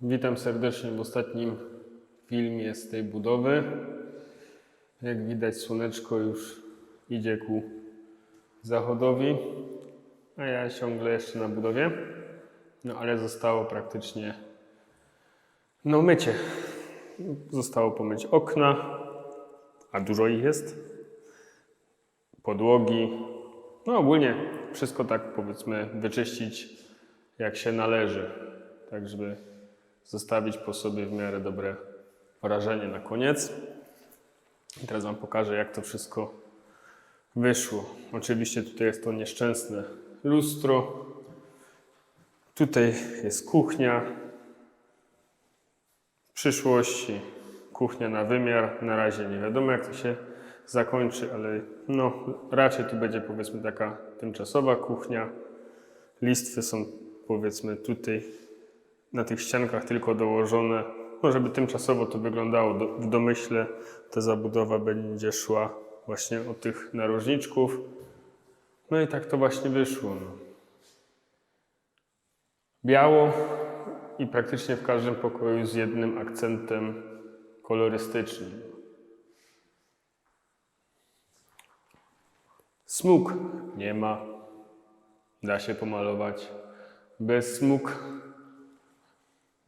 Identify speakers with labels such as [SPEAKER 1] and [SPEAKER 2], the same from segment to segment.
[SPEAKER 1] Witam serdecznie w ostatnim filmie z tej budowy. Jak widać, słoneczko już idzie ku zachodowi, a ja ciągle jeszcze na budowie. No ale zostało praktycznie no mycie. Zostało pomyć okna, a dużo ich jest. Podłogi. No ogólnie wszystko tak powiedzmy wyczyścić jak się należy. Tak żeby zostawić po sobie w miarę dobre wrażenie na koniec. I teraz Wam pokażę, jak to wszystko wyszło. Oczywiście tutaj jest to nieszczęsne lustro. Tutaj jest kuchnia. W przyszłości kuchnia na wymiar. Na razie nie wiadomo, jak to się zakończy, ale no, raczej tu będzie powiedzmy taka tymczasowa kuchnia. Listwy są powiedzmy tutaj na tych ściankach tylko dołożone, no żeby tymczasowo to wyglądało. Do, w domyśle ta zabudowa będzie szła właśnie od tych narożniczków. No i tak to właśnie wyszło. No. Biało i praktycznie w każdym pokoju z jednym akcentem kolorystycznym. Smug nie ma. Da się pomalować. Bez smug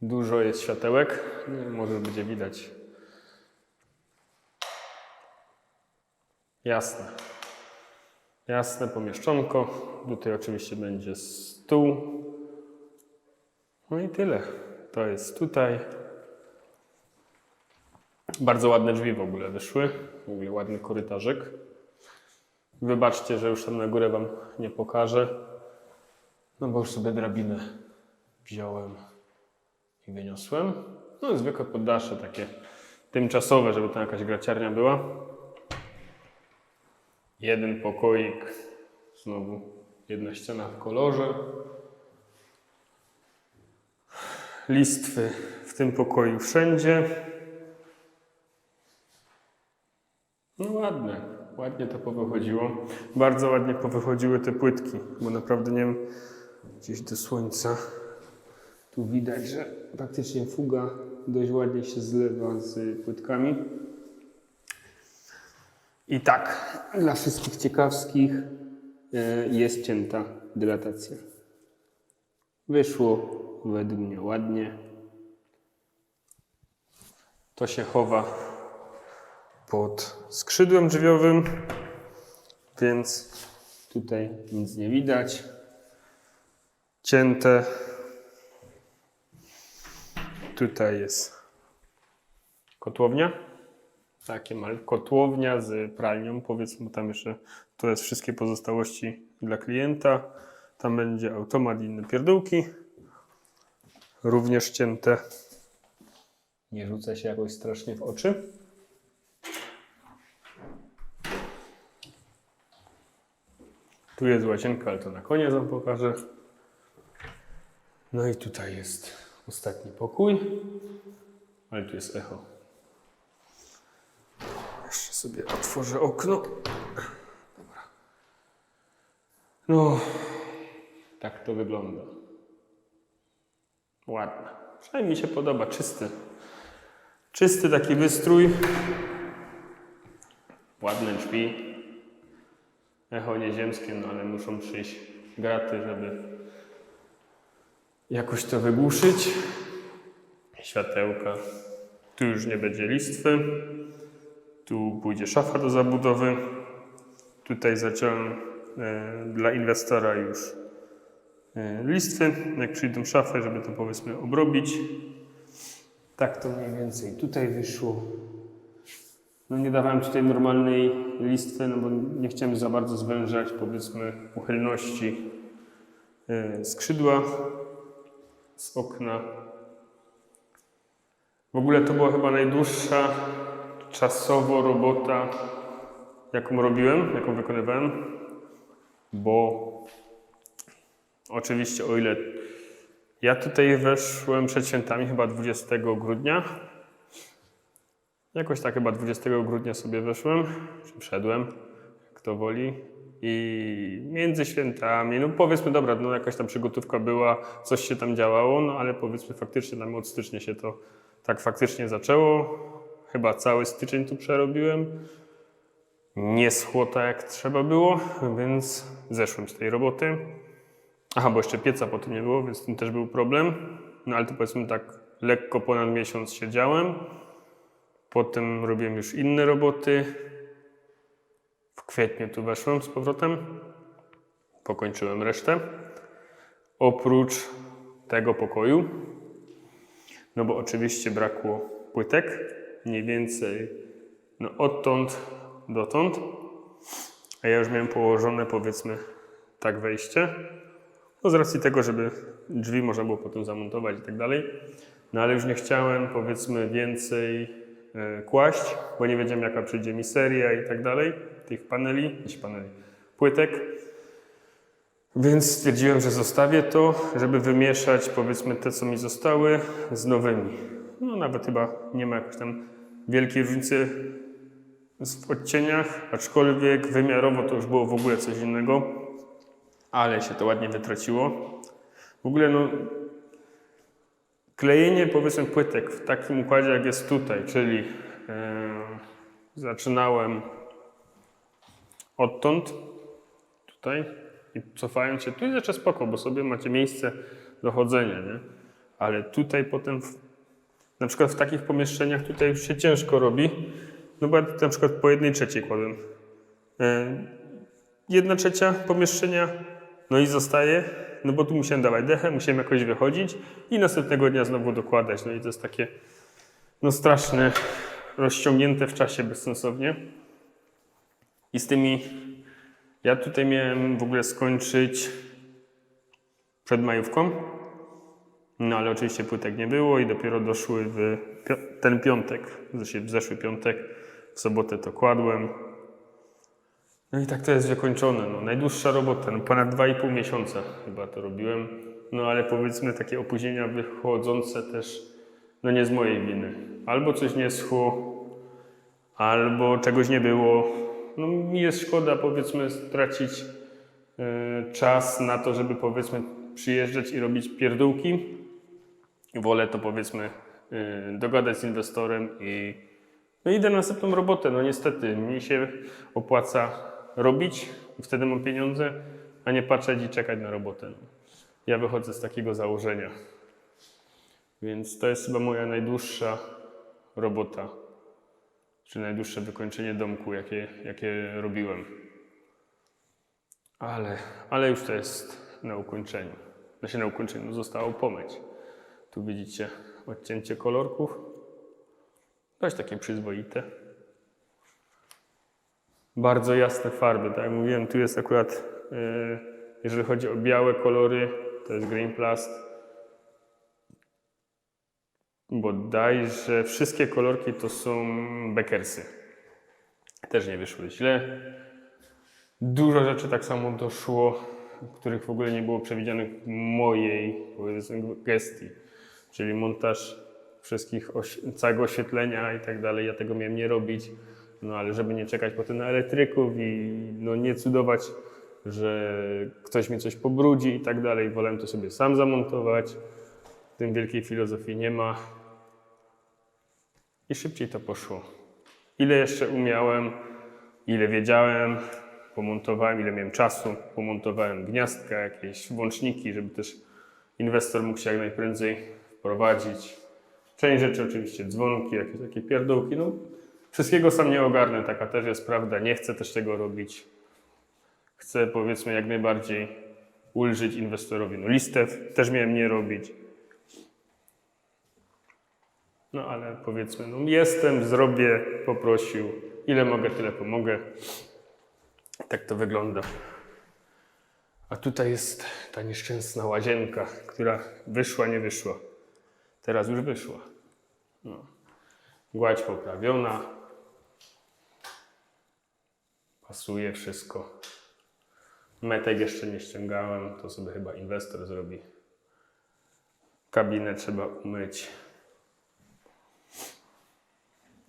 [SPEAKER 1] Dużo jest światełek, może będzie widać. Jasne. Jasne pomieszczonko. Tutaj oczywiście będzie stół. No i tyle. To jest tutaj. Bardzo ładne drzwi w ogóle wyszły. W ogóle ładny korytarzek. Wybaczcie, że już tam na górę Wam nie pokażę. No bo już sobie drabinę wziąłem wyniosłem. No zwykłe poddasze takie tymczasowe, żeby tam jakaś graciarnia była. Jeden pokoik, znowu jedna ściana w kolorze. Listwy w tym pokoju wszędzie. No ładne, ładnie to powychodziło. Bardzo ładnie powychodziły te płytki, bo naprawdę nie wiem, gdzieś do słońca tu widać, że praktycznie fuga dość ładnie się zlewa z płytkami. I tak, dla wszystkich ciekawskich e, jest cięta dylatacja. Wyszło według mnie ładnie. To się chowa pod skrzydłem drzwiowym, więc tutaj nic nie widać. Cięte Tutaj jest kotłownia. Takie małe kotłownia z pralnią, powiedzmy tam jeszcze to jest wszystkie pozostałości dla klienta. Tam będzie automat i inne pierdółki. Również cięte. Nie rzuca się jakoś strasznie w oczy. Tu jest łazienka, ale to na koniec wam pokażę. No i tutaj jest ostatni pokój. Ale tu jest echo. Jeszcze sobie otworzę okno. Dobra. No, tak to wygląda. Ładne. Przynajmniej mi się podoba. Czysty. Czysty taki wystrój. Ładne drzwi. Echo nieziemskie, no ale muszą przyjść graty, żeby jakoś to wygłuszyć. Światełka. Tu już nie będzie listwy. Tu pójdzie szafa do zabudowy. Tutaj zaciąłem e, dla inwestora już e, listwy. Jak przyjdą szafy, żeby to powiedzmy obrobić. Tak to mniej więcej tutaj wyszło. No nie dawałem tutaj normalnej listwy, no bo nie chciałem za bardzo zwężać powiedzmy uchylności e, skrzydła z okna. W ogóle to była chyba najdłuższa czasowo robota, jaką robiłem, jaką wykonywałem, bo oczywiście o ile ja tutaj weszłem przed świętami, chyba 20 grudnia, jakoś tak chyba 20 grudnia sobie weszłem, czy wszedłem, jak to woli. I między świętami, no powiedzmy, dobra, no jakaś tam przygotówka była, coś się tam działało, no ale powiedzmy faktycznie tam od stycznia się to tak faktycznie zaczęło. Chyba cały styczeń tu przerobiłem. Nie schło tak jak trzeba było, więc zeszłem z tej roboty. Aha, bo jeszcze pieca po tym nie było, więc tym też był problem. No ale to powiedzmy tak lekko ponad miesiąc siedziałem. Potem robiłem już inne roboty. Kwietniu tu weszłem z powrotem. Pokończyłem resztę. Oprócz tego pokoju. No bo oczywiście brakło płytek. Mniej więcej no odtąd dotąd. A ja już miałem położone powiedzmy tak wejście. No z racji tego, żeby drzwi można było potem zamontować i tak dalej. No ale już nie chciałem powiedzmy więcej e, kłaść, bo nie wiedziałem jaka przyjdzie mi seria i tak dalej, tych paneli, nie paneli, płytek. Więc stwierdziłem, że zostawię to, żeby wymieszać powiedzmy te, co mi zostały z nowymi. No nawet chyba nie ma jakiejś tam wielkiej różnicy w odcieniach, aczkolwiek wymiarowo to już było w ogóle coś innego, ale się to ładnie wytraciło. W ogóle no, klejenie powiedzmy płytek w takim układzie jak jest tutaj, czyli e, zaczynałem odtąd, tutaj i cofając się, tu jest jeszcze spoko, bo sobie macie miejsce do chodzenia, nie? Ale tutaj potem, w, na przykład w takich pomieszczeniach tutaj już się ciężko robi, no bo ja na przykład po jednej trzeciej kładłem. E, jedna trzecia pomieszczenia, no i zostaje, no bo tu musiałem dawać dechę, musiałem jakoś wychodzić i następnego dnia znowu dokładać. No i to jest takie, no straszne, rozciągnięte w czasie bezsensownie. I z tymi, ja tutaj miałem w ogóle skończyć przed majówką, no ale oczywiście płytek nie było i dopiero doszły w ten piątek, w zeszły piątek, w sobotę to kładłem. No i tak to jest wykończone. No, najdłuższa robota, no, ponad 2,5 miesiąca chyba to robiłem. No ale powiedzmy takie opóźnienia wychodzące też no nie z mojej winy. Albo coś nie schło, albo czegoś nie było. No mi jest szkoda powiedzmy stracić e, czas na to, żeby powiedzmy przyjeżdżać i robić pierdółki. Wolę to powiedzmy e, dogadać z inwestorem i no idę na następną robotę. No niestety, mi się opłaca robić, wtedy mam pieniądze, a nie patrzeć i czekać na robotę. No. Ja wychodzę z takiego założenia. Więc to jest chyba moja najdłuższa robota, czy najdłuższe wykończenie domku, jakie, jakie robiłem. Ale, ale już to jest na ukończeniu. Znaczy na ukończeniu no zostało pomyć. Tu widzicie odcięcie kolorków. Dość takie przyzwoite. Bardzo jasne farby, tak jak mówiłem, tu jest akurat, e, jeżeli chodzi o białe kolory, to jest Green Plast. Bodajże wszystkie kolorki to są Beckersy. Też nie wyszły źle. Dużo rzeczy tak samo doszło, których w ogóle nie było przewidzianych w mojej powiedzmy, gestii. Czyli montaż wszystkich całego oświetlenia i tak dalej. Ja tego miałem nie robić. No ale żeby nie czekać potem na elektryków i no nie cudować, że ktoś mi coś pobrudzi i tak dalej. Wolałem to sobie sam zamontować. W tym wielkiej filozofii nie ma. I szybciej to poszło. Ile jeszcze umiałem, ile wiedziałem, pomontowałem, ile miałem czasu, pomontowałem gniazdka, jakieś włączniki, żeby też inwestor mógł się jak najprędzej wprowadzić. Część rzeczy oczywiście dzwonki, jakieś takie pierdółki, no wszystkiego sam nie ogarnę, taka też jest prawda, nie chcę też tego robić. Chcę powiedzmy jak najbardziej ulżyć inwestorowi. No listę też miałem nie robić. No ale powiedzmy, no jestem, zrobię, poprosił, ile mogę, tyle pomogę. Tak to wygląda. A tutaj jest ta nieszczęsna łazienka, która wyszła, nie wyszła. Teraz już wyszła. No. Gładź poprawiona. Pasuje wszystko. Metek jeszcze nie ściągałem, to sobie chyba inwestor zrobi. Kabinę trzeba umyć.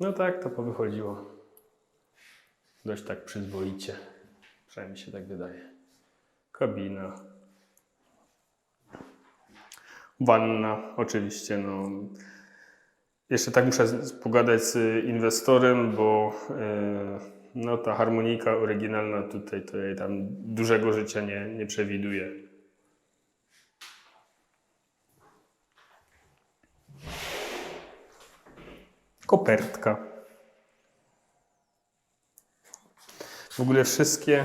[SPEAKER 1] No tak, to powychodziło. Dość tak przyzwoicie. Przynajmniej się tak wydaje. Kabina. Wanna, oczywiście. No. Jeszcze tak muszę pogadać z inwestorem, bo e, no, ta harmonika oryginalna tutaj to jej tam dużego życia nie, nie przewiduje. Kopertka. W ogóle wszystkie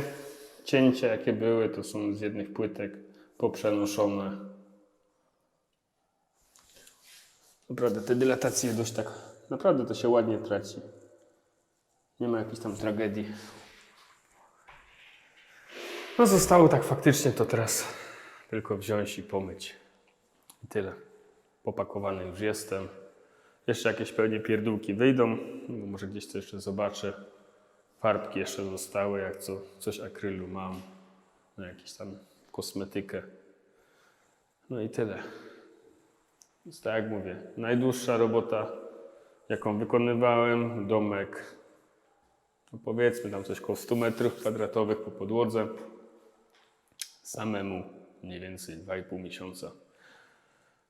[SPEAKER 1] cięcia, jakie były, to są z jednych płytek poprzenoszone. Naprawdę, te dylatacje dość tak. Naprawdę to się ładnie traci. Nie ma jakiejś tam tragedii. No zostało tak faktycznie to teraz tylko wziąć i pomyć. I tyle. Popakowany już jestem. Jeszcze jakieś pewnie pierdółki wyjdą. Może gdzieś to jeszcze zobaczę. Farbki jeszcze zostały, jak co, coś akrylu mam. No jakąś tam kosmetykę. No i tyle. Więc tak jak mówię, najdłuższa robota, jaką wykonywałem, domek, no powiedzmy tam coś koło 100 metrów kwadratowych po podłodze, samemu mniej więcej 2,5 miesiąca.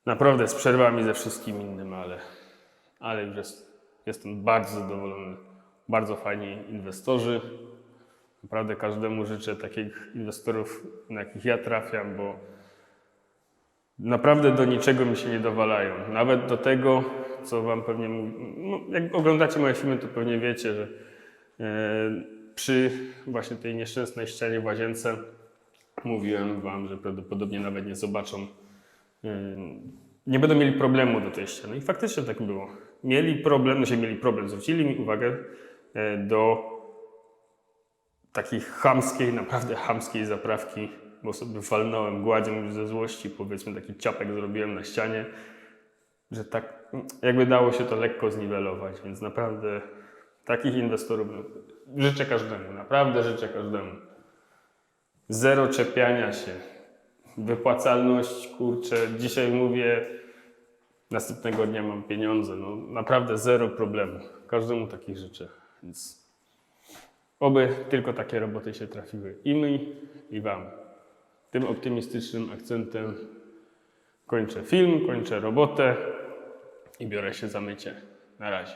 [SPEAKER 1] Naprawdę z przerwami ze wszystkim innym, ale, ale już jest, jestem bardzo zadowolony. Bardzo fajni inwestorzy. Naprawdę każdemu życzę takich inwestorów, na jakich ja trafiam, bo naprawdę do niczego mi się nie dowalają. Nawet do tego, co Wam pewnie. No, jak oglądacie moje filmy, to pewnie wiecie, że e, przy właśnie tej nieszczęsnej ścianie w łazience mówiłem Wam, że prawdopodobnie nawet nie zobaczą. e, nie będą mieli problemu do tej ściany. I faktycznie tak było. Mieli problem, no mieli problem, zwrócili mi uwagę e, do takiej chamskiej, naprawdę chamskiej zaprawki, bo sobie walnąłem gładzią już ze złości, powiedzmy taki ciapek zrobiłem na ścianie, że tak jakby dało się to lekko zniwelować, więc naprawdę takich inwestorów życzę każdemu, naprawdę życzę każdemu. Zero czepiania się, wypłacalność, kurczę, dzisiaj mówię, następnego dnia mam pieniądze, no naprawdę zero problemu, każdemu takich życzę, więc Oby tylko takie roboty się trafiły i mi, i Wam. Tym optymistycznym akcentem kończę film, kończę robotę i biorę się za mycie. Na razie.